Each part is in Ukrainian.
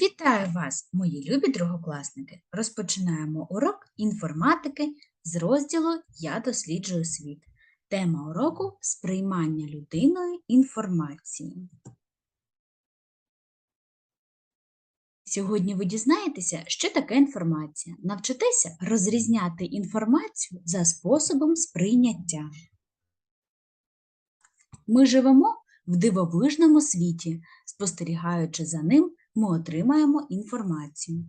Вітаю вас, мої любі другокласники! Розпочинаємо урок інформатики з розділу Я досліджую світ. Тема уроку сприймання людиною інформації. Сьогодні ви дізнаєтеся, що таке інформація. Навчитеся розрізняти інформацію за способом сприйняття. Ми живемо в дивовижному світі, спостерігаючи за ним ми отримаємо інформацію.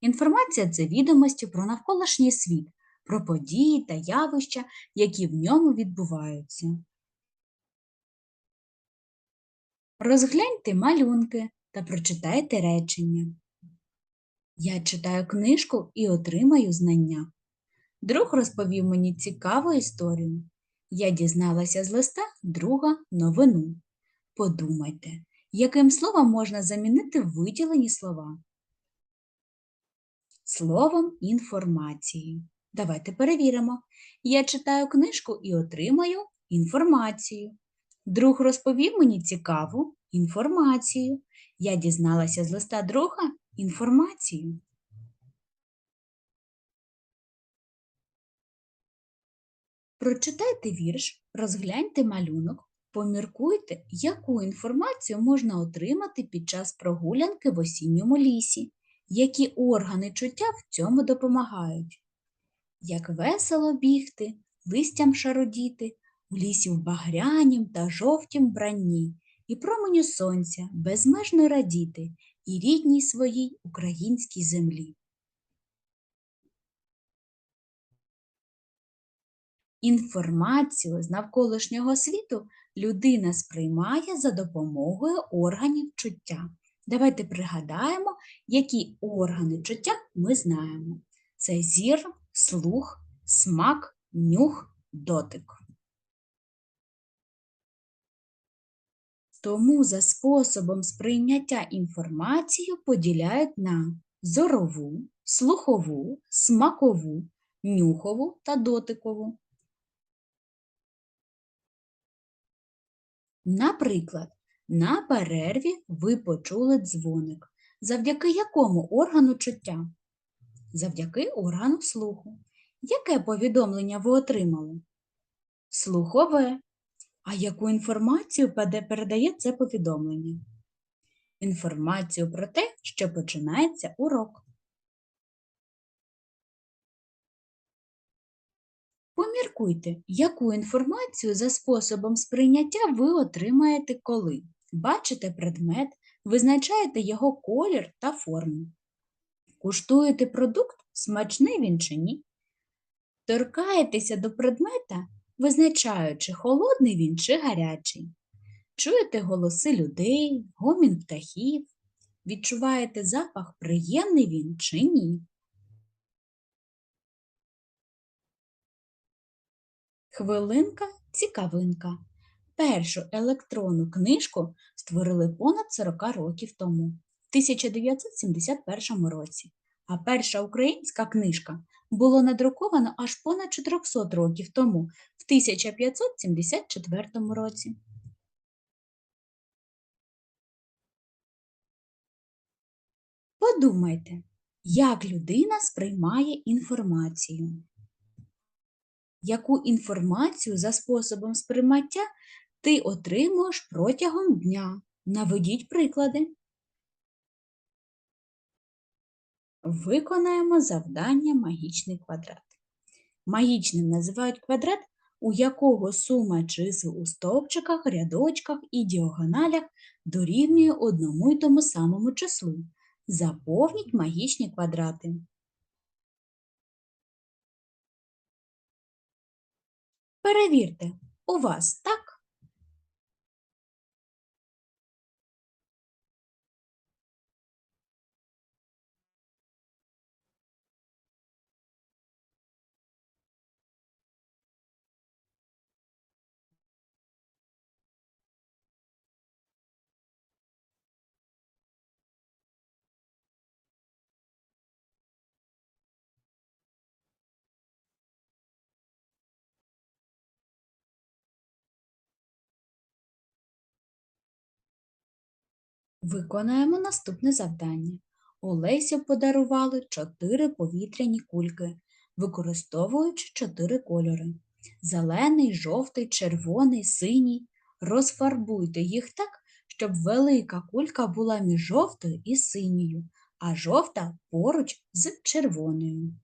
Інформація це відомості про навколишній світ, про події та явища, які в ньому відбуваються. Розгляньте малюнки та прочитайте речення. Я читаю книжку і отримаю знання. Друг розповів мені цікаву історію. Я дізналася з листа друга новину. Подумайте, яким словом можна замінити виділені слова? Словом інформації. Давайте перевіримо. Я читаю книжку і отримаю інформацію. Друг розповів мені цікаву інформацію. Я дізналася з листа друга інформацію. Прочитайте вірш, розгляньте малюнок, Поміркуйте, яку інформацію можна отримати під час прогулянки в осінньому лісі, які органи чуття в цьому допомагають. Як весело бігти, листям шародіти, у лісі в багрянім та жовтім бранні, і променю сонця безмежно радіти і рідній своїй українській землі. Інформацію з навколишнього світу людина сприймає за допомогою органів чуття. Давайте пригадаємо, які органи чуття ми знаємо. Це зір, слух, смак, нюх, дотик. Тому за способом сприйняття інформацію поділяють на зорову, слухову, смакову, нюхову та дотикову. Наприклад, на перерві ви почули дзвоник, завдяки якому органу чуття? Завдяки органу слуху. Яке повідомлення ви отримали? Слухове. А яку інформацію передає це повідомлення? Інформацію про те, що починається урок. Поміркуйте, яку інформацію за способом сприйняття ви отримаєте коли. Бачите предмет, визначаєте його колір та форму. Куштуєте продукт, смачний він чи ні. Торкаєтеся до предмета, визначаючи, холодний він чи гарячий. Чуєте голоси людей, гомін птахів, відчуваєте запах, приємний він чи ні. Хвилинка цікавинка. Першу електронну книжку створили понад 40 років тому, в 1971 році, а перша українська книжка була надрукована аж понад 400 років тому, в 1574 році. Подумайте, як людина сприймає інформацію яку інформацію за способом сприймаття ти отримуєш протягом дня. Наведіть приклади. Виконаємо завдання магічний квадрат. Магічним називають квадрат, у якого сума чисел у стовпчиках, рядочках і діагоналях дорівнює одному й тому самому числу. Заповніть магічні квадрати. Перевірте, у вас так? Виконаємо наступне завдання. Олесю подарували чотири повітряні кульки, використовуючи чотири кольори: зелений, жовтий, червоний, синій. Розфарбуйте їх так, щоб велика кулька була між жовтою і синьою, а жовта поруч з червоною.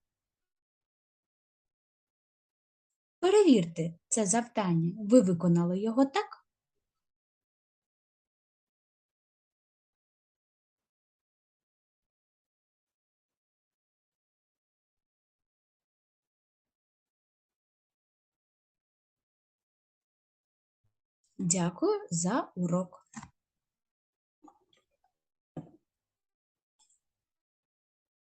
Перевірте це завдання. Ви виконали його так? Дякую за урок.